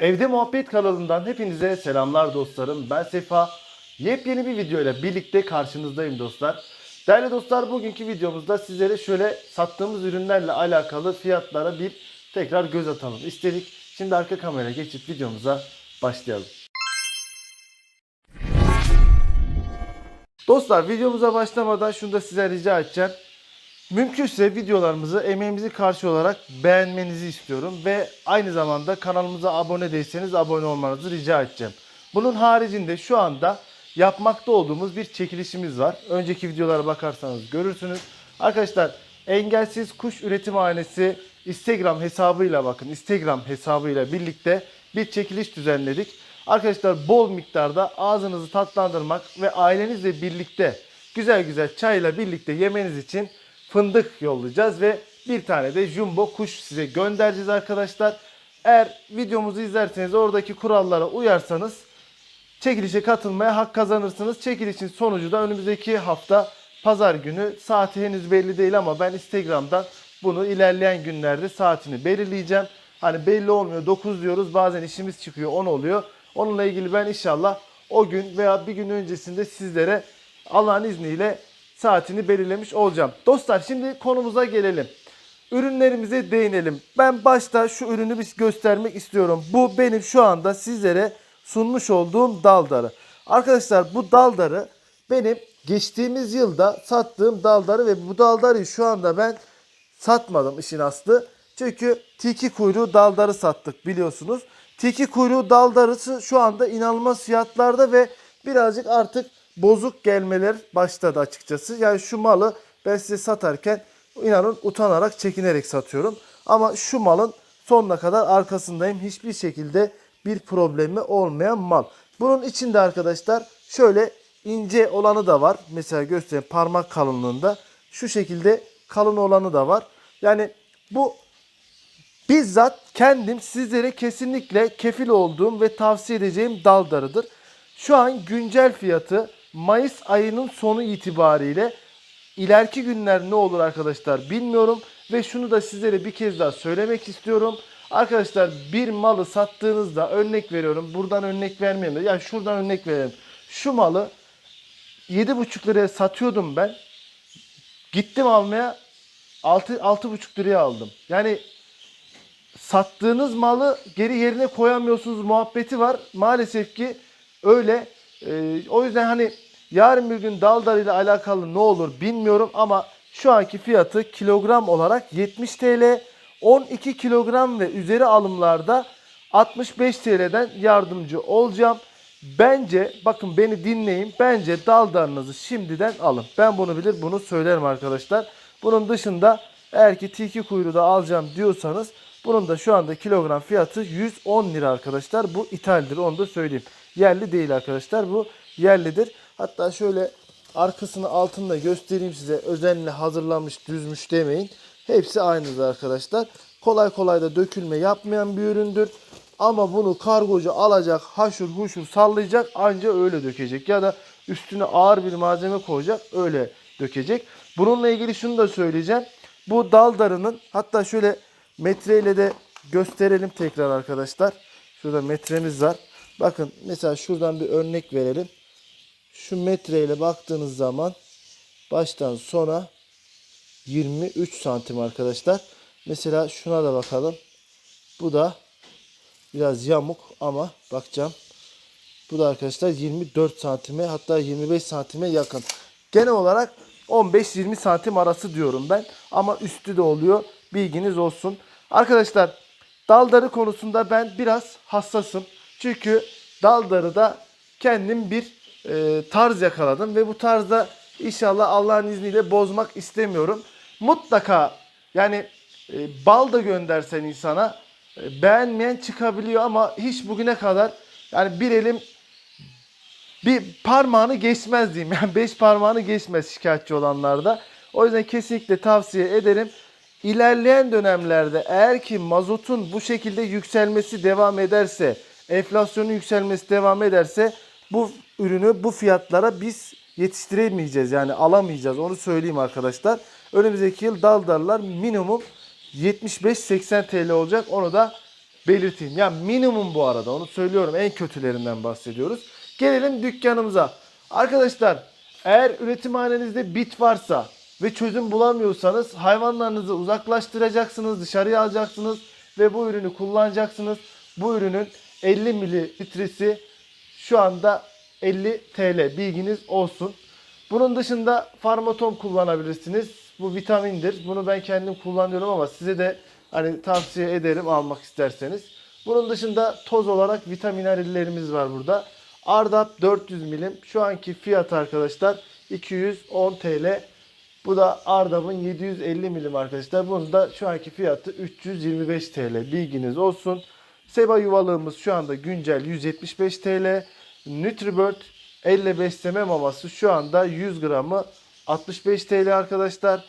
Evde Muhabbet kanalından hepinize selamlar dostlarım. Ben Sefa. Yepyeni bir video ile birlikte karşınızdayım dostlar. Değerli dostlar bugünkü videomuzda sizlere şöyle sattığımız ürünlerle alakalı fiyatlara bir tekrar göz atalım istedik. Şimdi arka kameraya geçip videomuza başlayalım. Dostlar videomuza başlamadan şunu da size rica edeceğim. Mümkünse videolarımızı emeğimizi karşı olarak beğenmenizi istiyorum ve aynı zamanda kanalımıza abone değilseniz abone olmanızı rica edeceğim. Bunun haricinde şu anda yapmakta olduğumuz bir çekilişimiz var. Önceki videolara bakarsanız görürsünüz. Arkadaşlar Engelsiz Kuş Üretim Ailesi Instagram hesabıyla bakın Instagram hesabıyla birlikte bir çekiliş düzenledik. Arkadaşlar bol miktarda ağzınızı tatlandırmak ve ailenizle birlikte güzel güzel çayla birlikte yemeniz için fındık yollayacağız ve bir tane de jumbo kuş size göndereceğiz arkadaşlar. Eğer videomuzu izlerseniz oradaki kurallara uyarsanız çekilişe katılmaya hak kazanırsınız. Çekilişin sonucu da önümüzdeki hafta pazar günü saati henüz belli değil ama ben Instagram'dan bunu ilerleyen günlerde saatini belirleyeceğim. Hani belli olmuyor 9 diyoruz bazen işimiz çıkıyor 10 oluyor. Onunla ilgili ben inşallah o gün veya bir gün öncesinde sizlere Allah'ın izniyle saatini belirlemiş olacağım. Dostlar şimdi konumuza gelelim. Ürünlerimize değinelim. Ben başta şu ürünü bir göstermek istiyorum. Bu benim şu anda sizlere sunmuş olduğum daldarı. Arkadaşlar bu daldarı benim geçtiğimiz yılda sattığım daldarı ve bu daldarı şu anda ben satmadım işin aslı. Çünkü tiki kuyruğu daldarı sattık biliyorsunuz. Tiki kuyruğu daldarısı şu anda inanılmaz fiyatlarda ve birazcık artık bozuk gelmeler başladı açıkçası. Yani şu malı ben size satarken inanın utanarak çekinerek satıyorum. Ama şu malın sonuna kadar arkasındayım. Hiçbir şekilde bir problemi olmayan mal. Bunun içinde arkadaşlar şöyle ince olanı da var. Mesela göstereyim parmak kalınlığında. Şu şekilde kalın olanı da var. Yani bu bizzat kendim sizlere kesinlikle kefil olduğum ve tavsiye edeceğim daldarıdır. Şu an güncel fiyatı Mayıs ayının sonu itibariyle ileriki günler ne olur arkadaşlar bilmiyorum. Ve şunu da sizlere bir kez daha söylemek istiyorum. Arkadaşlar bir malı sattığınızda örnek veriyorum. Buradan örnek vermeyeyim. Yani şuradan örnek verelim. Şu malı 7,5 liraya satıyordum ben. Gittim almaya 6 6,5 liraya aldım. Yani sattığınız malı geri yerine koyamıyorsunuz muhabbeti var. Maalesef ki öyle. Ee, o yüzden hani yarın bir gün daldar ile alakalı ne olur bilmiyorum ama şu anki fiyatı kilogram olarak 70 TL. 12 kilogram ve üzeri alımlarda 65 TL'den yardımcı olacağım. Bence bakın beni dinleyin. Bence daldarınızı şimdiden alın. Ben bunu bilir bunu söylerim arkadaşlar. Bunun dışında eğer ki tilki kuyruğu da alacağım diyorsanız bunun da şu anda kilogram fiyatı 110 lira arkadaşlar. Bu ithaldir onu da söyleyeyim. Yerli değil arkadaşlar bu yerlidir. Hatta şöyle arkasını altında göstereyim size. Özenle hazırlanmış düzmüş demeyin. Hepsi aynıdır arkadaşlar. Kolay kolay da dökülme yapmayan bir üründür. Ama bunu kargocu alacak, haşır huşur sallayacak anca öyle dökecek. Ya da üstüne ağır bir malzeme koyacak öyle dökecek. Bununla ilgili şunu da söyleyeceğim. Bu daldarının hatta şöyle metreyle de gösterelim tekrar arkadaşlar. Şurada metremiz var. Bakın mesela şuradan bir örnek verelim. Şu metreyle baktığınız zaman baştan sona 23 santim arkadaşlar. Mesela şuna da bakalım. Bu da biraz yamuk ama bakacağım. Bu da arkadaşlar 24 santime hatta 25 santime yakın. Genel olarak 15-20 santim arası diyorum ben. Ama üstü de oluyor. Bilginiz olsun. Arkadaşlar daldarı konusunda ben biraz hassasım. Çünkü daldarı kendim bir e, tarz yakaladım. Ve bu tarzda inşallah Allah'ın izniyle bozmak istemiyorum. Mutlaka yani e, bal da göndersen insana e, beğenmeyen çıkabiliyor ama hiç bugüne kadar yani bir elim bir parmağını geçmez diyeyim. Yani beş parmağını geçmez şikayetçi olanlarda. O yüzden kesinlikle tavsiye ederim. İlerleyen dönemlerde eğer ki mazotun bu şekilde yükselmesi devam ederse, enflasyonun yükselmesi devam ederse bu ürünü bu fiyatlara biz yetiştiremeyeceğiz. Yani alamayacağız. Onu söyleyeyim arkadaşlar. Önümüzdeki yıl daldarlar minimum 75-80 TL olacak. Onu da belirteyim. Ya minimum bu arada onu söylüyorum en kötülerinden bahsediyoruz. Gelelim dükkanımıza. Arkadaşlar eğer üretimhanenizde bit varsa ve çözüm bulamıyorsanız hayvanlarınızı uzaklaştıracaksınız, dışarıya alacaksınız ve bu ürünü kullanacaksınız. Bu ürünün 50 mililitresi şu anda 50 TL bilginiz olsun. Bunun dışında Farmaton kullanabilirsiniz. Bu vitamindir. Bunu ben kendim kullanıyorum ama size de hani tavsiye ederim almak isterseniz. Bunun dışında toz olarak vitaminlerimiz var burada. Ardap 400 milim. Şu anki fiyat arkadaşlar 210 TL. Bu da Ardap'ın 750 milim arkadaşlar. Bunun da şu anki fiyatı 325 TL. Bilginiz olsun. Seba yuvalığımız şu anda güncel 175 TL. Nutribird elle besleme maması şu anda 100 gramı 65 TL arkadaşlar.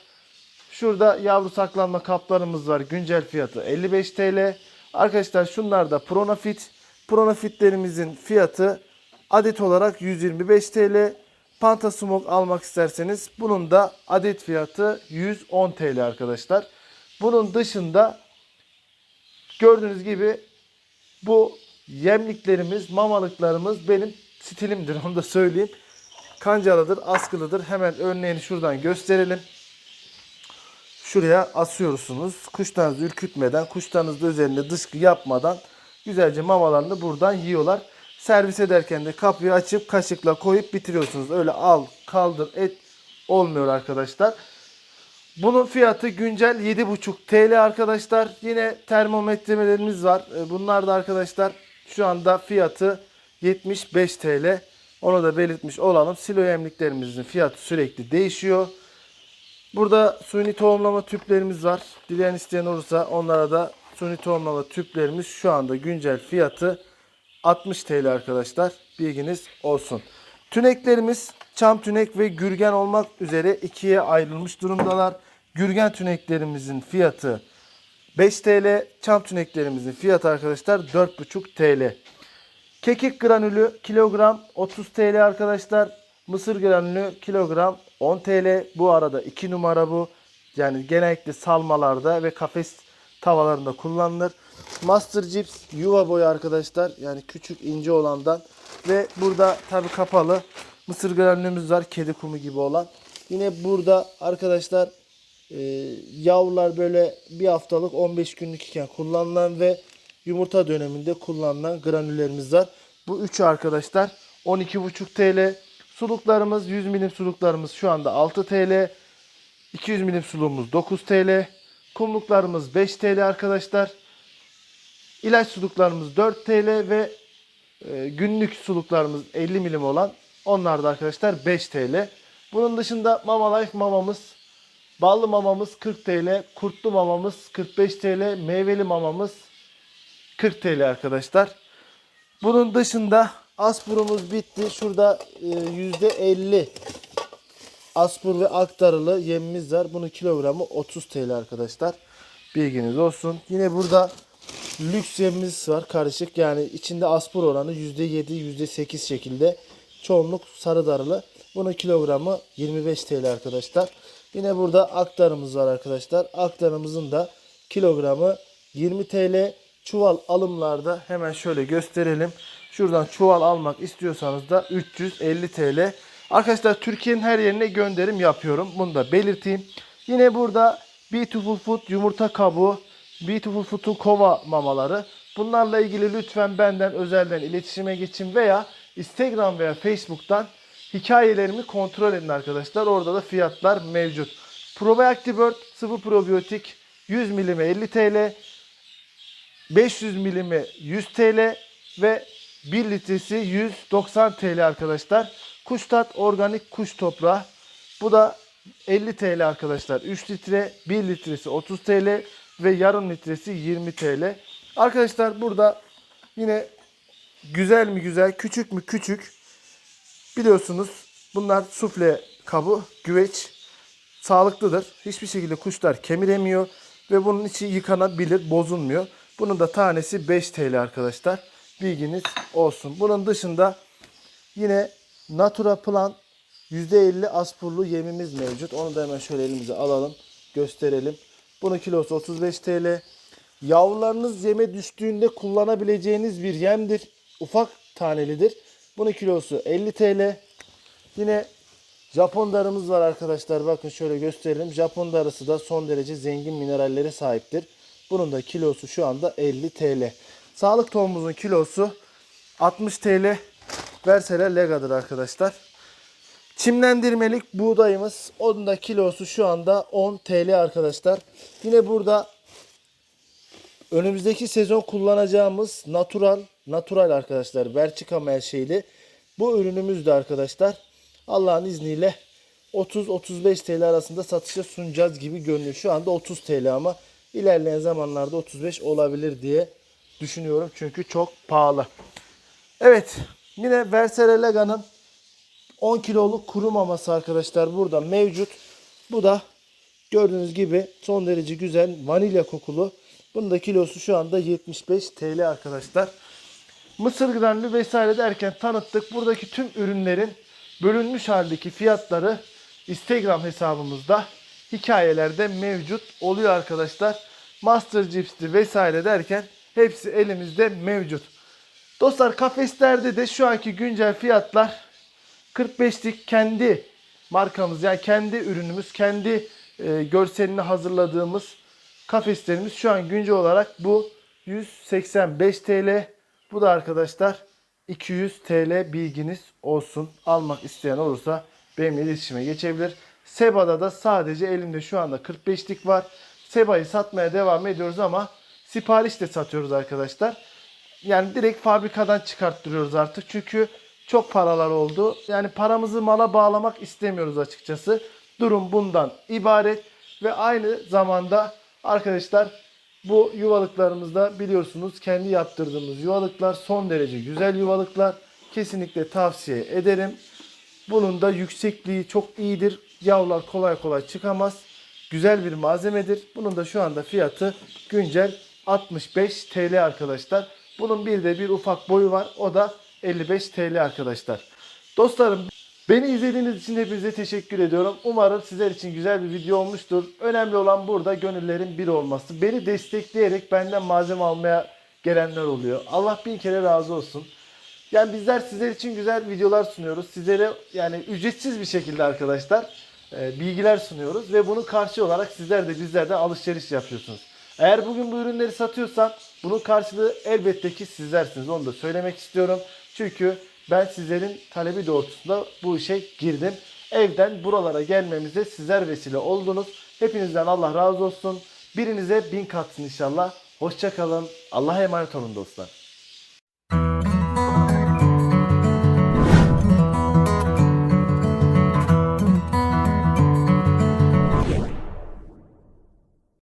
Şurada yavru saklanma kaplarımız var. Güncel fiyatı 55 TL. Arkadaşlar şunlar da Pronafit. Pronafitlerimizin fiyatı adet olarak 125 TL. Pantasmok almak isterseniz bunun da adet fiyatı 110 TL arkadaşlar. Bunun dışında gördüğünüz gibi bu yemliklerimiz, mamalıklarımız benim stilimdir onu da söyleyeyim. Kancalıdır, askılıdır. Hemen örneğini şuradan gösterelim. Şuraya asıyorsunuz. Kuşlarınızı ürkütmeden, kuşlarınız da üzerinde dışkı yapmadan güzelce mamalarını buradan yiyorlar. Servis ederken de kapıyı açıp kaşıkla koyup bitiriyorsunuz. Öyle al, kaldır, et olmuyor arkadaşlar. Bunun fiyatı güncel 7,5 TL arkadaşlar. Yine termometrelerimiz var. E, Bunlar da arkadaşlar şu anda fiyatı 75 TL. Onu da belirtmiş olalım. Silo yemliklerimizin fiyatı sürekli değişiyor. Burada suni tohumlama tüplerimiz var. Dileyen isteyen olursa onlara da suni tohumlama tüplerimiz şu anda güncel fiyatı 60 TL arkadaşlar. Bilginiz olsun. Tüneklerimiz çam tünek ve gürgen olmak üzere ikiye ayrılmış durumdalar. Gürgen tüneklerimizin fiyatı 5 TL. Çam tüneklerimizin fiyatı arkadaşlar 4,5 TL. Kekik granülü kilogram 30 TL arkadaşlar. Mısır granülü kilogram 10 TL. Bu arada 2 numara bu. Yani genellikle salmalarda ve kafes tavalarında kullanılır. Master Chips yuva boyu arkadaşlar. Yani küçük ince olandan. Ve burada tabi kapalı mısır granülümüz var. Kedi kumu gibi olan. Yine burada arkadaşlar e, yavrular böyle bir haftalık 15 günlük iken kullanılan ve yumurta döneminde kullanılan granüllerimiz var. Bu üçü arkadaşlar 12,5 TL. Suluklarımız 100 milim suluklarımız şu anda 6 TL. 200 milim suluğumuz 9 TL. Kumluklarımız 5 TL arkadaşlar. İlaç suluklarımız 4 TL ve e, günlük suluklarımız 50 milim olan onlar da arkadaşlar 5 TL. Bunun dışında Mama Life mamamız, ballı mamamız 40 TL, kurtlu mamamız 45 TL, meyveli mamamız 40 TL arkadaşlar. Bunun dışında aspurumuz bitti. Şurada e, %50 aspur ve aktarılı yemimiz var. Bunun kilogramı 30 TL arkadaşlar. Bilginiz olsun. Yine burada lüks yemimiz var karışık. Yani içinde aspur oranı %7 %8 şekilde. Çoğunluk sarı darılı. Bunun kilogramı 25 TL arkadaşlar. Yine burada aktarımız var arkadaşlar. Aktarımızın da kilogramı 20 TL. Çuval alımlarda hemen şöyle gösterelim. Şuradan çuval almak istiyorsanız da 350 TL. Arkadaşlar Türkiye'nin her yerine gönderim yapıyorum. Bunu da belirteyim. Yine burada Beautiful Food yumurta kabuğu, Beautiful Food'un kova mamaları. Bunlarla ilgili lütfen benden özelden iletişime geçin veya Instagram veya Facebook'tan hikayelerimi kontrol edin arkadaşlar. Orada da fiyatlar mevcut. Probiotic Bird sıvı probiyotik 100 milime 50 TL. 500 milimi 100 TL ve 1 litresi 190 TL arkadaşlar. Kuştat organik kuş toprağı. Bu da 50 TL arkadaşlar. 3 litre, 1 litresi 30 TL ve yarım litresi 20 TL. Arkadaşlar burada yine güzel mi güzel, küçük mü küçük. Biliyorsunuz bunlar sufle kabı, güveç sağlıklıdır. Hiçbir şekilde kuşlar kemiremiyor ve bunun içi yıkanabilir, bozulmuyor. Bunun da tanesi 5 TL arkadaşlar. Bilginiz olsun. Bunun dışında yine Natura Plan %50 aspurlu yemimiz mevcut. Onu da hemen şöyle elimize alalım, gösterelim. Bunun kilosu 35 TL. Yavrularınız yeme düştüğünde kullanabileceğiniz bir yemdir. Ufak tanelidir. Bunun kilosu 50 TL. Yine Japon darımız var arkadaşlar. Bakın şöyle gösterelim. Japon darısı da son derece zengin minerallere sahiptir. Bunun da kilosu şu anda 50 TL. Sağlık tohumumuzun kilosu 60 TL. Verseler Lega'dır arkadaşlar. Çimlendirmelik buğdayımız. Onun da kilosu şu anda 10 TL arkadaşlar. Yine burada önümüzdeki sezon kullanacağımız natural natural arkadaşlar Belçika menşeili bu ürünümüz de arkadaşlar Allah'ın izniyle 30-35 TL arasında satışa sunacağız gibi görünüyor. Şu anda 30 TL ama ilerleyen zamanlarda 35 olabilir diye düşünüyorum. Çünkü çok pahalı. Evet yine Versere Lega'nın 10 kiloluk kuru maması arkadaşlar burada mevcut. Bu da gördüğünüz gibi son derece güzel vanilya kokulu. Bunun da kilosu şu anda 75 TL arkadaşlar. Mısır granülü vesaire derken tanıttık. Buradaki tüm ürünlerin bölünmüş haldeki fiyatları Instagram hesabımızda hikayelerde mevcut oluyor arkadaşlar. Master Chips'ti vesaire derken hepsi elimizde mevcut. Dostlar kafeslerde de şu anki güncel fiyatlar 45'lik kendi markamız yani kendi ürünümüz, kendi e, görselini hazırladığımız kafeslerimiz şu an güncel olarak bu 185 TL. Bu da arkadaşlar 200 TL bilginiz olsun. Almak isteyen olursa benimle iletişime geçebilir. Seba'da da sadece elimde şu anda 45'lik var. Seba'yı satmaya devam ediyoruz ama sipariş de satıyoruz arkadaşlar. Yani direkt fabrikadan çıkarttırıyoruz artık. Çünkü çok paralar oldu. Yani paramızı mala bağlamak istemiyoruz açıkçası. Durum bundan ibaret ve aynı zamanda arkadaşlar bu yuvalıklarımızda biliyorsunuz kendi yaptırdığımız yuvalıklar son derece güzel yuvalıklar. Kesinlikle tavsiye ederim. Bunun da yüksekliği çok iyidir. Yavrular kolay kolay çıkamaz. Güzel bir malzemedir. Bunun da şu anda fiyatı güncel 65 TL arkadaşlar. Bunun bir de bir ufak boyu var. O da 55 TL arkadaşlar. Dostlarım beni izlediğiniz için hepinize teşekkür ediyorum. Umarım sizler için güzel bir video olmuştur. Önemli olan burada gönüllerin bir olması. Beni destekleyerek benden malzeme almaya gelenler oluyor. Allah bin kere razı olsun. Yani bizler sizler için güzel videolar sunuyoruz. Sizlere yani ücretsiz bir şekilde arkadaşlar e, bilgiler sunuyoruz ve bunun karşı olarak sizler de bizlerden alışveriş yapıyorsunuz. Eğer bugün bu ürünleri satıyorsam bunun karşılığı elbette ki sizlersiniz. Onu da söylemek istiyorum. Çünkü ben sizlerin talebi doğrultusunda bu işe girdim. Evden buralara gelmemize sizler vesile oldunuz. Hepinizden Allah razı olsun. Birinize bin katsın inşallah. Hoşçakalın. Allah'a emanet olun dostlar.